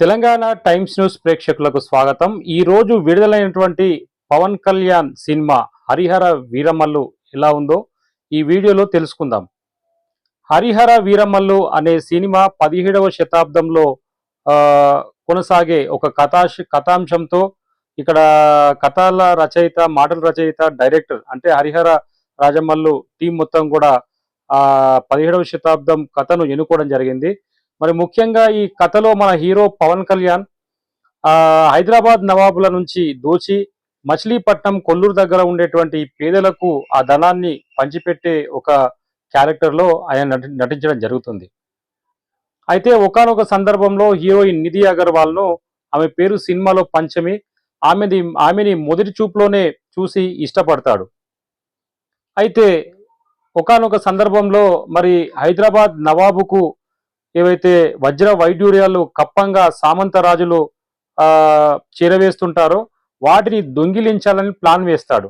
Telangana times news ప్రేక్షకులకు స్వాగతం. ఈ రోజు విడుదలైనటువంటి పవన్ కళ్యాణ్ సినిమా హరిహర వీరమల్లు ఎలా ఉందో ఈ వీడియోలో తెలుసుకుందాం. హరిహర వీరమల్లు అనే సినిమా పదిహేడవ శతాబ్దంలో కొనసాగే ఒక కథాశ కథాంశంతో ఇక్కడ కథల రచయిత మాటల రచయిత డైరెక్టర్ అంటే హరిహర రాజమల్లు టీం మొత్తం కూడా పదిహేడవ శతాబ్దం కథను ఎన్నుకోవడం జరిగింది. మరి ముఖ్యంగా ఈ కథలో మన హీరో పవన్ కళ్యాణ్ హైదరాబాద్ నవాబుల నుంచి దోచి మచిలీపట్నం కొల్లూరు దగ్గర ఉండేటువంటి పేదలకు ఆ ధనాన్ని పంచిపెట్టే ఒక క్యారెక్టర్లో ఆయన నటి- నటించడం జరుగుతుంది. అయితే ఒకానొక సందర్భంలో హీరోయిన్ నిధి అగర్వాల్ను ఆమె పేరు సినిమాలో పంచమి ఆమెది ఆమెని మొదటి చూపులోనే చూసి ఇష్టపడతాడు. అయితే ఒకానొక సందర్భంలో మరి హైదరాబాద్ నవాబుకు ఏవైతే వజ్ర వైడ్యూర్యాలు కప్పంగా సామంత రాజులు చేరవేస్తుంటారో వాటిని దొంగిలించాలని ప్లాన్ వేస్తాడు.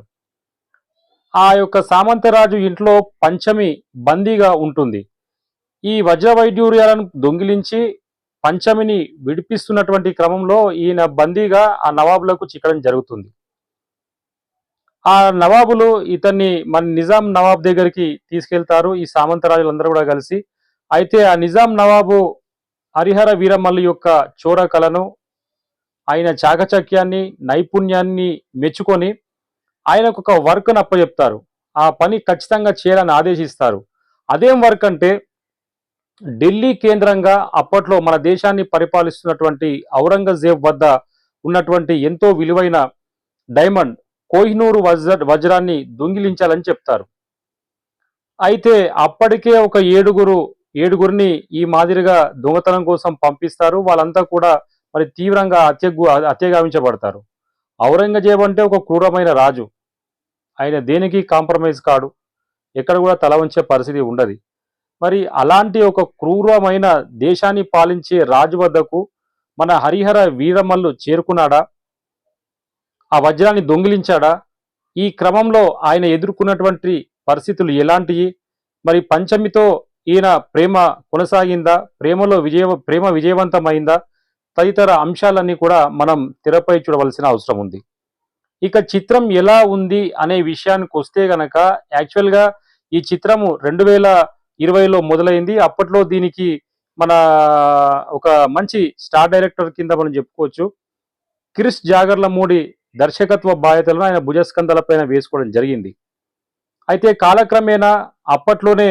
ఆ యొక్క సామంతరాజు ఇంట్లో పంచమి బందీగా ఉంటుంది. ఈ వజ్ర వైడ్యూర్యాలను దొంగిలించి పంచమిని విడిపిస్తున్నటువంటి క్రమంలో ఈయన బందీగా ఆ నవాబులకు చిక్కడం జరుగుతుంది. ఆ నవాబులు ఇతన్ని మన నిజాం నవాబ్ దగ్గరికి తీసుకెళ్తారు. ఈ సామంతరాజులందరూ కూడా కలిసి అయితే ఆ నిజాం నవాబు హరిహర వీరమల్లు యొక్క చోర కళను ఆయన చాకచక్యాన్ని నైపుణ్యాన్ని మెచ్చుకొని ఆయనకు ఒక వర్క్ను అప్పచెప్తారు ఆ పని ఖచ్చితంగా చేయాలని ఆదేశిస్తారు. అదేం వర్క్ అంటే ఢిల్లీ కేంద్రంగా అప్పట్లో మన దేశాన్ని పరిపాలిస్తున్నటువంటి ఔరంగజేబ్ వద్ద ఉన్నటువంటి ఎంతో విలువైన డైమండ్ కోహినూరు వజ్ర వజ్రాన్ని దొంగిలించాలని చెప్తారు. అయితే అప్పటికే ఒక ఏడుగురు ఏడుగురిని ఈ మాదిరిగా దొంగతనం కోసం పంపిస్తారు. వాళ్ళంతా కూడా మరి తీవ్రంగా హత్యకు హత్యగావించబడతారు. ఔరంగజేబు అంటే ఒక క్రూరమైన రాజు. ఆయన దేనికి కాంప్రమైజ్ కాడు? ఎక్కడ కూడా తల వంచే పరిస్థితి ఉండదు. మరి అలాంటి ఒక క్రూరమైన దేశాన్ని పాలించే రాజు వద్దకు మన హరిహర వీరమల్లు చేరుకున్నాడా? ఆ వజ్రాన్ని దొంగిలించాడా? ఈ క్రమంలో ఆయన ఎదుర్కొన్నటువంటి పరిస్థితులు ఎలాంటివి మరి పంచమితో ఈయన ప్రేమ కొనసాగిందా? ప్రేమలో విజయ ప్రేమ విజయవంతమైందా? తదితర అంశాలన్నీ కూడా మనం తెరపై చూడవలసిన అవసరం ఉంది. ఇక చిత్రం ఎలా ఉంది అనే విషయానికి వస్తే గనక యాక్చువల్గా ఈ చిత్రము రెండు వేల ఇరవైలో మొదలైంది. అప్పట్లో దీనికి మన ఒక మంచి స్టార్ డైరెక్టర్ కింద మనం చెప్పుకోవచ్చు. క్రిస్ జాగర్లమూడి దర్శకత్వ బాధ్యతలను ఆయన భుజస్కంధాలపైన వేసుకోవడం జరిగింది. అయితే కాలక్రమేణా అప్పట్లోనే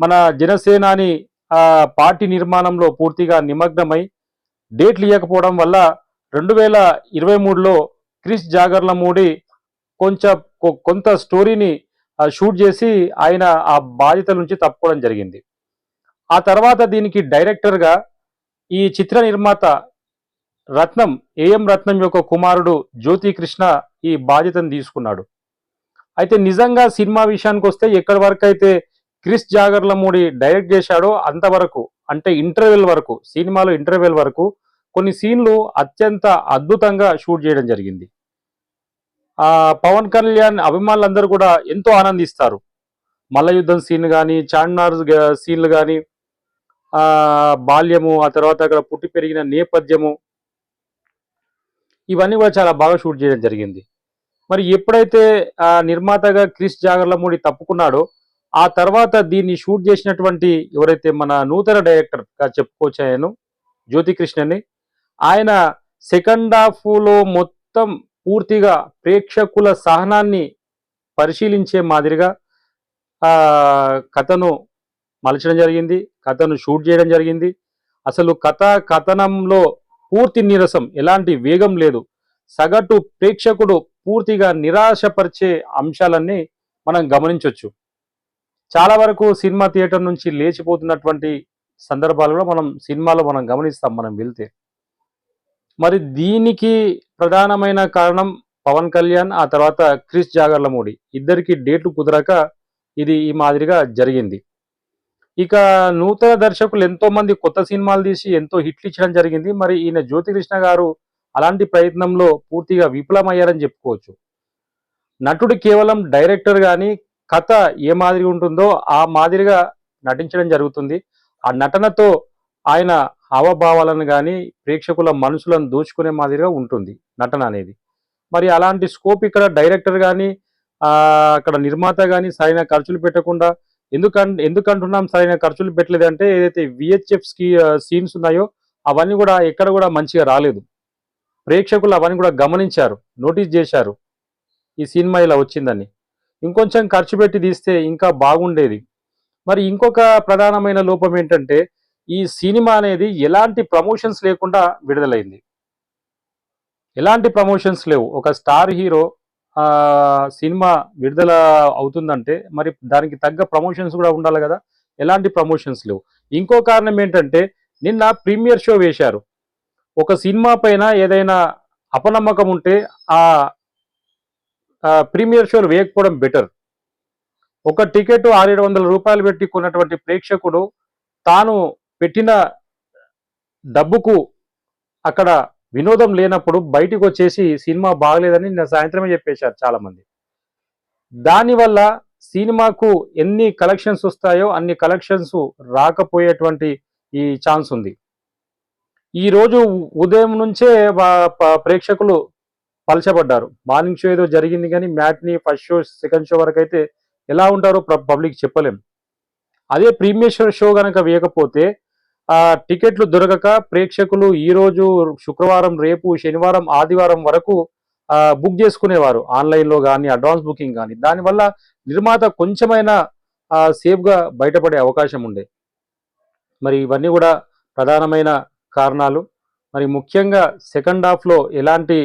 మన జనసేనాని పార్టీ నిర్మాణంలో పూర్తిగా నిమగ్నమై డేట్లు ఇవ్వకపోవడం వల్ల రెండు వేల ఇరవై మూడులో క్రిస్ జాగర్లమూడి కొంచెం కొ- కొంత స్టోరీని షూట్ చేసి ఆయన ఆ బాధ్యత నుంచి తప్పుకోవడం జరిగింది. ఆ తర్వాత దీనికి డైరెక్టర్గా ఈ చిత్ర నిర్మాత రత్నం ఏఎం రత్నం యొక్క కుమారుడు జ్యోతి కృష్ణ ఈ బాధ్యతను తీసుకున్నాడు. అయితే నిజంగా సినిమా విషయానికి వస్తే ఎక్కడి వరకు అయితే క్రిస్ జాగర్ల మూడి డైరెక్ట్ చేశాడో అంతవరకు అంటే ఇంటర్వెల్ వరకు సినిమాలో ఇంటర్వెల్ వరకు కొన్ని సీన్లు అత్యంత అద్భుతంగా షూట్ చేయడం జరిగింది. పవన్ కళ్యాణ్ అభిమానులందరూ కూడా ఎంతో ఆనందిస్తారు. మల్ల యుద్ధం సీన్ కానీ చార్మినార్ సీన్లు కానీ బాల్యము ఆ తర్వాత అక్కడ పుట్టి పెరిగిన నేపథ్యము ఇవన్నీ కూడా చాలా బాగా షూట్ చేయడం జరిగింది. మరి ఎప్పుడైతే నిర్మాతగా క్రిస్ జాగర్లమూడి తప్పుకున్నాడో ఆ తర్వాత దీన్ని షూట్ చేసినటువంటి ఎవరైతే మన నూతన డైరెక్టర్గా చెప్పుకోవచ్చాయను చెప్పుకోవచ్చు ఆయన జ్యోతి ఆయన సెకండ్ హాఫ్లో మొత్తం పూర్తిగా ప్రేక్షకుల సహనాన్ని పరిశీలించే మాదిరిగా కథను మలచడం జరిగింది కథను షూట్ చేయడం జరిగింది. అసలు కథ కథనంలో పూర్తి నీరసం ఎలాంటి వేగం లేదు. సగటు ప్రేక్షకుడు పూర్తిగా నిరాశపరిచే అంశాలన్నీ మనం గమనించవచ్చు చాలా వరకు సినిమా థియేటర్ నుంచి లేచిపోతున్నటువంటి సందర్భాలు కూడా మనం సినిమాలో మనం గమనిస్తాం మనం వెళ్తే. మరి దీనికి ప్రధానమైన కారణం పవన్ కళ్యాణ్ ఆ తర్వాత క్రిస్ జాగర్లమూడి. ఇద్దరికి డేట్లు కుదరక ఇది ఈ మాదిరిగా జరిగింది. ఇక నూతన దర్శకులు ఎంతో మంది కొత్త సినిమాలు తీసి ఎంతో హిట్లు ఇచ్చడం జరిగింది. మరి ఈయన జ్యోతికృష్ణ గారు అలాంటి ప్రయత్నంలో పూర్తిగా విఫలమయ్యారని చెప్పుకోవచ్చు. నటుడు కేవలం డైరెక్టర్ కానీ కథ ఏ మాదిరి ఉంటుందో ఆ మాదిరిగా నటించడం జరుగుతుంది. ఆ నటనతో ఆయన హావభావాలను కానీ ప్రేక్షకుల మనసులను దోచుకునే మాదిరిగా ఉంటుంది నటన అనేది. మరి అలాంటి స్కోప్ ఇక్కడ డైరెక్టర్ కానీ అక్కడ నిర్మాత కానీ సరైన ఖర్చులు పెట్టకుండా ఎందుకం ఎందుకంటున్నాం సరైన ఖర్చులు పెట్టలేదు అంటే ఏదైతే విహెచ్ఎఫ్ సీన్స్ ఉన్నాయో అవన్నీ కూడా ఎక్కడ కూడా మంచిగా రాలేదు. ప్రేక్షకులు అవన్నీ కూడా గమనించారు నోటీస్ చేశారు. ఈ సినిమా ఇలా వచ్చిందని. ఇంకొంచెం ఖర్చు పెట్టి తీస్తే ఇంకా బాగుండేది. మరి ఇంకొక ప్రధానమైన లోపం ఏంటంటే ఈ సినిమా అనేది ఎలాంటి ప్రమోషన్స్ లేకుండా విడుదలైంది. ఎలాంటి ప్రమోషన్స్ లేవు. ఒక స్టార్ హీరో సినిమా విడుదల అవుతుందంటే మరి దానికి తగ్గ ప్రమోషన్స్ కూడా ఉండాలి కదా. ఎలాంటి ప్రమోషన్స్ లేవు. ఇంకో కారణం ఏంటంటే నిన్న ప్రీమియర్ షో వేశారు. ఒక సినిమా పైన ఏదైనా అపనమ్మకం ఉంటే ఆ ప్రీమియర్ షోలు వేయకపోవడం బెటర్. ఒక టికెట్ ఆరేడు వందల రూపాయలు పెట్టి కొన్నటువంటి ప్రేక్షకుడు తాను పెట్టిన డబ్బుకు అక్కడ వినోదం లేనప్పుడు బయటికి వచ్చేసి సినిమా బాగలేదని నేను సాయంత్రమే చెప్పేశారు చాలామంది. దానివల్ల సినిమాకు ఎన్ని కలెక్షన్స్ వస్తాయో అన్ని కలెక్షన్స్ రాకపోయేటువంటి ఈ ఛాన్స్ ఉంది. ఈ రోజు ఉదయం నుంచే ప్రేక్షకులు పలచబడ్డారు. మార్నింగ్ షో ఏదో జరిగింది కానీ matinee first show second show వరకు అయితే ఎలా ఉంటారో పబ్లిక్ చెప్పలేం. అదే ప్రీమియర్ షో కనుక వేయకపోతే టికెట్లు దొరకక ప్రేక్షకులు ఈరోజు శుక్రవారం రేపు శనివారం ఆదివారం వరకు బుక్ చేసుకునేవారు. ఆన్లైన్లో కానీ అడ్వాన్స్ బుకింగ్ కానీ దానివల్ల నిర్మాత కొంచెమైనా సేఫ్గా బయటపడే అవకాశం ఉండే. మరి ఇవన్నీ కూడా ప్రధానమైన కారణాలు. మరి ముఖ్యంగా సెకండ్ హాఫ్లో ఎలాంటి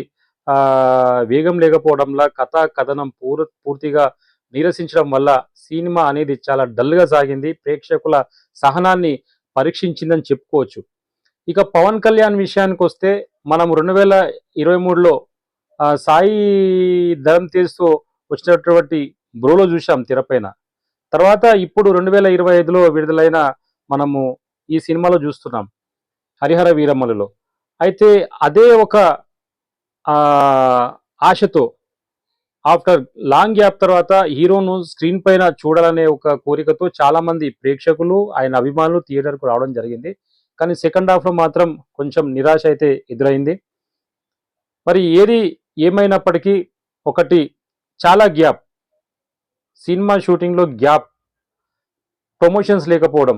వేగం లేకపోవడంలా కథ కథనం పూర్ పూర్తిగా నీరసించడం వల్ల సినిమా అనేది చాలా డల్గా సాగింది. ప్రేక్షకుల సహనాన్ని పరీక్షించిందని చెప్పుకోవచ్చు. ఇక పవన్ కళ్యాణ్ విషయానికి వస్తే మనం రెండు వేల ఇరవై మూడులో సాయి ధరం తీస్తూ వచ్చినటువంటి బ్రోలో చూసాం తెరపైన తర్వాత ఇప్పుడు రెండు వేల ఇరవై ఐదులో విడుదలైన మనము ఈ సినిమాలో చూస్తున్నాం హరిహర వీరమ్మలలో అయితే అదే ఒక ఆశతో ఆఫ్టర్ లాంగ్ గ్యాప్ తర్వాత హీరోను స్క్రీన్ పైన చూడాలనే ఒక కోరికతో చాలామంది ప్రేక్షకులు ఆయన అభిమానులు థియేటర్కు రావడం జరిగింది. కానీ సెకండ్ హాఫ్లో మాత్రం కొంచెం నిరాశ అయితే ఎదురైంది. మరి ఏది ఏమైనప్పటికీ ఒకటి చాలా గ్యాప్. సినిమా షూటింగ్లో గ్యాప్. ప్రమోషన్స్ లేకపోవడం.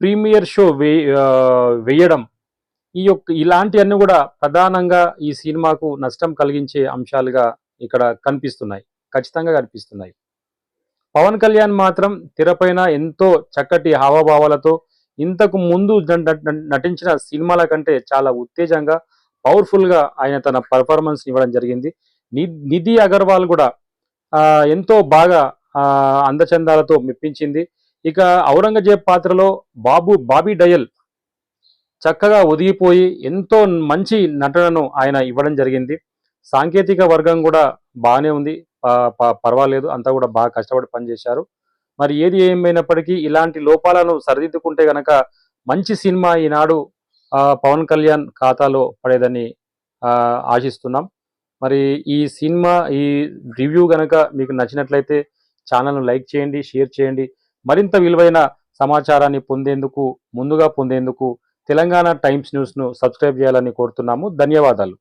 ప్రీమియర్ షో వే వేయడం. ఈ యొక్క ఇలాంటివన్నీ కూడా ప్రధానంగా ఈ సినిమాకు నష్టం కలిగించే అంశాలుగా ఇక్కడ కనిపిస్తున్నాయి ఖచ్చితంగా కనిపిస్తున్నాయి. పవన్ కళ్యాణ్ మాత్రం తెరపైన ఎంతో చక్కటి హావభావాలతో ఇంతకు ముందు నటించిన సినిమాల కంటే చాలా ఉత్తేజంగా పవర్ఫుల్గా ఆయన తన పర్ఫార్మెన్స్ ఇవ్వడం జరిగింది. ని- నిధి అగర్వాల్ కూడా ఎంతో బాగా అందచందాలతో మెప్పించింది. ఇక ఔరంగజేబ్ పాత్రలో బాబు బాబీ డయల్ చక్కగా ఒదిగిపోయి ఎంతో మంచి నటనను ఆయన ఇవ్వడం జరిగింది. సాంకేతిక వర్గం కూడా బాగానే ఉంది. పర్వాలేదు అంతా కూడా బాగా కష్టపడి పనిచేశారు. మరి ఏది ఏమైనప్పటికీ ఇలాంటి లోపాలను సరిదిద్దుకుంటే గనక మంచి సినిమా ఈనాడు పవన్ కళ్యాణ్ ఖాతాలో పడేదని ఆశిస్తున్నాం. మరి ఈ సినిమా ఈ రివ్యూ గనక మీకు నచ్చినట్లయితే ఛానల్ను లైక్ చేయండి షేర్ చేయండి. మరింత విలువైన సమాచారాన్ని పొందేందుకు ముందుగా పొందేందుకు తెలంగాణ టైమ్స్ న్యూస్ను సబ్స్క్రైబ్ చేయాలని కోరుతున్నాము. ధన్యవాదాలు.